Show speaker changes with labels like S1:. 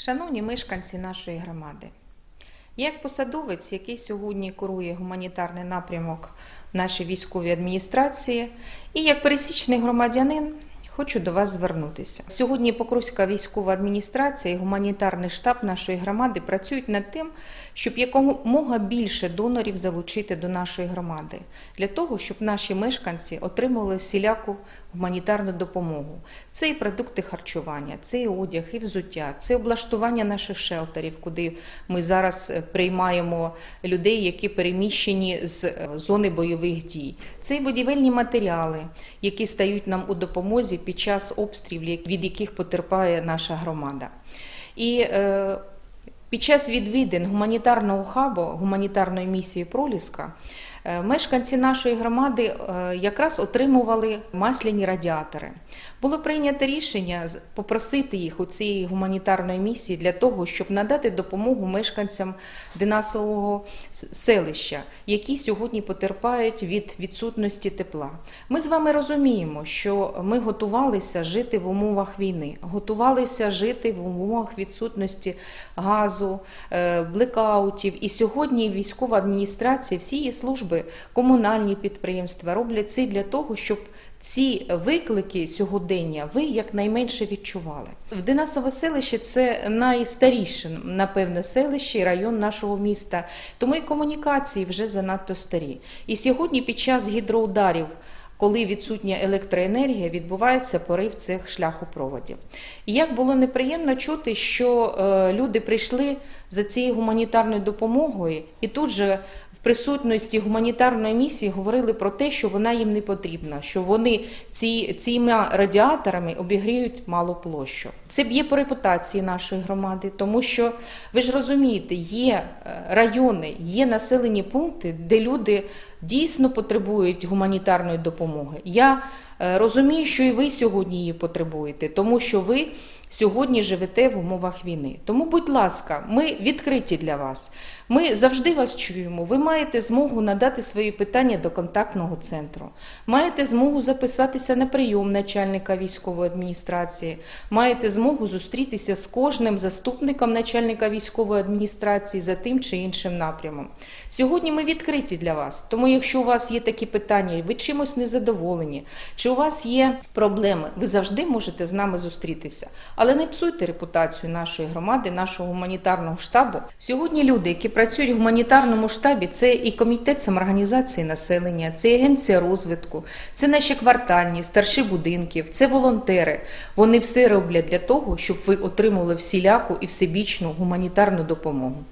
S1: Шановні мешканці нашої громади, як посадовець, який сьогодні курує гуманітарний напрямок нашій військовій адміністрації, і як пересічний громадянин, хочу до вас звернутися. Сьогодні Покровська військова адміністрація і гуманітарний штаб нашої громади працюють над тим, щоб якомога більше донорів залучити до нашої громади, для того, щоб наші мешканці отримували всіляку гуманітарну допомогу. Це і продукти харчування, це і одяг, і взуття, це облаштування наших шелтерів, куди ми зараз е, приймаємо людей, які переміщені з е, зони бойових дій. Це і будівельні матеріали, які стають нам у допомозі під час обстрілів, від яких потерпає наша громада. І е, під час відвідин гуманітарного хабу, гуманітарної місії Проліска, е, мешканці нашої громади е, якраз отримували масляні радіатори. Було прийнято рішення попросити їх у цієї гуманітарної місії для того, щоб надати допомогу мешканцям Денасового селища, які сьогодні потерпають від відсутності тепла. Ми з вами розуміємо, що ми готувалися жити в умовах війни, готувалися жити в умовах відсутності газу, е, блекаутів. І сьогодні військова адміністрація, всі її служби, комунальні підприємства роблять це для того, щоб ці виклики сьогодення ви якнайменше відчували. В Денасове селище це найстаріше, напевне, селище і район нашого міста, тому і комунікації вже занадто старі. І сьогодні під час гідроударів коли відсутня електроенергія, відбувається порив цих шляхопроводів. І як було неприємно чути, що е, люди прийшли за цією гуманітарною допомогою, і тут же в присутності гуманітарної місії говорили про те, що вона їм не потрібна, що вони ці, цими радіаторами обігріють малу площу. Це б'є по репутації нашої громади, тому що ви ж розумієте, є е, райони, є населені пункти, де люди дійсно потребують гуманітарної допомоги. Я е, розумію, що і ви сьогодні її потребуєте, тому що ви сьогодні живете в умовах війни. Тому, будь ласка, ми відкриті для вас. Ми завжди вас чуємо. Ви маєте змогу надати свої питання до контактного центру. Маєте змогу записатися на прийом начальника військової адміністрації. Маєте змогу зустрітися з кожним заступником начальника військової адміністрації за тим чи іншим напрямом. Сьогодні ми відкриті для вас. Якщо у вас є такі питання, ви чимось незадоволені, чи у вас є проблеми, ви завжди можете з нами зустрітися. Але не псуйте репутацію нашої громади, нашого гуманітарного штабу. Сьогодні люди, які працюють в гуманітарному штабі, це і комітет самоорганізації населення, це і агенція розвитку, це наші квартальні, старші будинків, це волонтери. Вони все роблять для того, щоб ви отримали всіляку і всебічну гуманітарну допомогу.